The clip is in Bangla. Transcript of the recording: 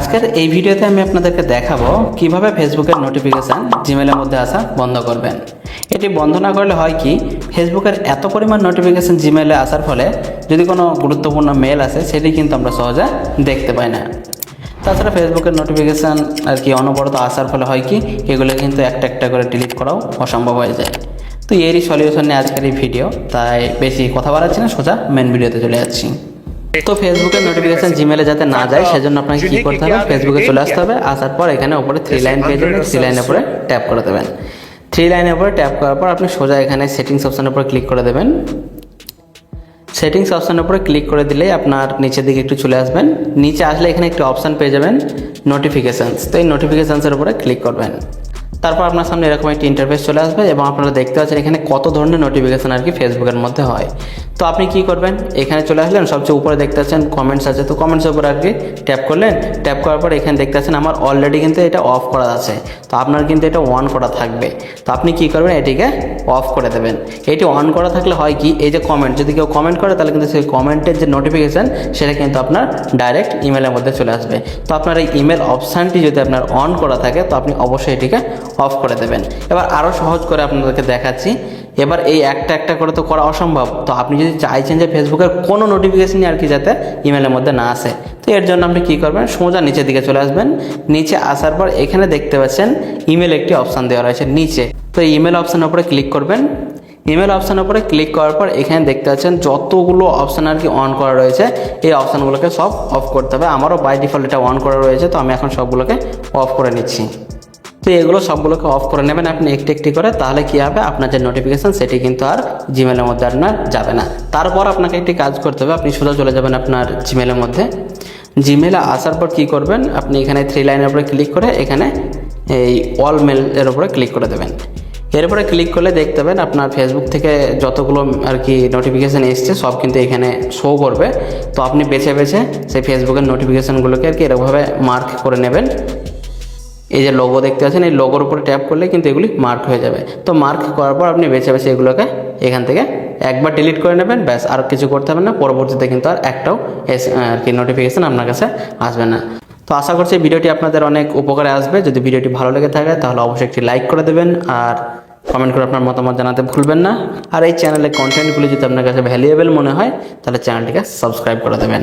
আজকের এই ভিডিওতে আমি আপনাদেরকে দেখাবো কীভাবে ফেসবুকের নোটিফিকেশান জিমেলের মধ্যে আসা বন্ধ করবেন। এটি বন্ধ না করলে হয় কি, ফেসবুকের এত পরিমাণ নোটিফিকেশান জিমেলে আসার ফলে যদি কোনো গুরুত্বপূর্ণ মেল আসে, সেটি কিন্তু আমরা সহজে দেখতে পাই না। তাছাড়া ফেসবুকের নোটিফিকেশান আর কি অনবরত আসার ফলে হয় কি, এগুলো কিন্তু একটা একটা করে ডিলিট করাও অসম্ভব হয়ে যায়। তো এরই সলিউশন নিয়ে আজকের এই ভিডিও, তাই বেশি কথা বাড়াচ্ছি না, সোজা মেন ভিডিওতে চলে যাচ্ছি। তো ফেসবুকের নোটিফিকেশন জিমেলে যাতে না যায় সেজন্য আপনাকে কি করতে হবে? ফেসবুকে চলে আসতে হবে। আসার পর এখানে উপরে থ্রি লাইন পেয়ে যাবেন। থ্রি লাইনের উপরে ট্যাপ করে দেবেন। থ্রি লাইনের উপরে ট্যাপ করার পর আপনি সোজা এখানে সেটিংস অপশনের উপরে ক্লিক করে দেবেন। সেটিংস অপশানের উপরে ক্লিক করে দিলেই আপনার নিচের দিকে একটু চলে আসবেন। নিচে আসলে এখানে একটি অপশান পেয়ে যাবেন নোটিফিকেশানস তো এই নোটিফিকেশানসের উপরে ক্লিক করবেন। তারপর আপনার সামনে এরকম একটি ইন্টারফেস চলে আসবে এবং আপনারা দেখতে পাচ্ছেন এখানে কত ধরনের নোটিফিকেশান আর কি ফেসবুকের মধ্যে হয়। তো আপনি কি করবেন? এখানে চলে আসলেন, সবচেয়ে উপরে দেখতে পাচ্ছেন কমেন্টস আছে। তো কমেন্টসের উপরে আর কি ট্যাপ করলেন। ট্যাপ করার পর এখানে দেখতে পাচ্ছেন আমার অলরেডি কিন্তু এটা অফ করা আছে। তো আপনার কিন্তু এটা অন করা থাকবে। তো আপনি কি করবেন? এটিকে অফ করে দেবেন। এটি অন করা থাকলে হয় কি? এই যে কমেন্ট যদি কেউ কমেন্ট করে, তাহলে কিন্তু সেই কমেন্টের যে নোটিফিকেশান সেটা কিন্তু আপনার ডাইরেক্ট ইমেলের মধ্যে চলে আসবে। তো আপনার এই ইমেল অপশানটি যদি আপনার অন করা থাকে, তো আপনি অবশ্যই এটিকে অফ করে দেবেন। এবার আরও সহজ করে আপনাদেরকে দেখাচ্ছি। এবার এই একটা একটা করে তো করা অসম্ভব। তো আপনি যদি চাইছেন যে ফেসবুকের কোনো নোটিফিকেশনই আর কি যাতে ইমেলের মধ্যে না আসে। তো এর জন্য আপনি কী করবেন? সোজা নিচের দিকে চলে আসবেন। নিচে আসার পর এখানে দেখতে পাচ্ছেন ইমেল একটি অপশান দেওয়া রয়েছে নিচে। তো ইমেল অপশানের উপরে ক্লিক করবেন। ইমেল অপশানের উপরে ক্লিক করার পর এখানে দেখতে পাচ্ছেন যতগুলো অপশান আর কি অন করা রয়েছে, এই অপশানগুলোকে সব অফ করতে হবে। আমারও বাই ডিফল্ট এটা অন করা রয়েছে, তো আমি এখন সবগুলোকে অফ করে নিচ্ছি। তো এগুলো সবগুলোকে অফ করে নেবেন আপনি একটি একটি করে, তাহলে কী হবে? আপনার যে নোটিফিকেশান সেটি কিন্তু আর জিমেলের মধ্যে আপনার যাবে না। তারপর আপনাকে একটি কাজ করতে হবে, আপনি সোজা চলে যাবেন আপনার জিমেলের মধ্যে। জিমেলে আসার পর কি করবেন? আপনি এখানে থ্রি লাইনের উপরে ক্লিক করে এখানে এই অল মেল এর উপরে ক্লিক করে দেবেন। এরপরে ক্লিক করলে দেখতে পাবেন আপনার ফেসবুক থেকে যতগুলো আর কি নোটিফিকেশান এসছে, সব কিন্তু এখানে শো করবে। তো আপনি বেছে বেছে সেই ফেসবুকের নোটিফিকেশানগুলোকে আর কি এরকমভাবে মার্ক করে নেবেন। এই যে লোগো দেখতে পাচ্ছেন, এই লোগোর উপরে ট্যাপ করলে কিন্তু এগুলি মার্ক হয়ে যাবে। তো মার্ক করার পর আপনি বেছে বেছে এগুলোকে এখান থেকে একবার ডিলিট করে নেবেন, ব্যাস, আর কিছু করতে হবে না। পরবর্তীতে কিন্তু আর একটাও এস আর কি নোটিফিকেশান আপনার কাছে আসবে না। তো আশা করছি ভিডিওটি আপনাদের অনেক উপকারে আসবে। যদি ভিডিওটি ভালো লেগে থাকে, তাহলে অবশ্যই একটি লাইক করে দেবেন আর কমেন্ট করে আপনার মতামত জানাতে ভুলবেন না। আর এই চ্যানেলের কন্টেন্টগুলি যদি আপনার কাছে ভ্যালুয়েবল মনে হয়, তাহলে চ্যানেলটিকে সাবস্ক্রাইব করে দেবেন।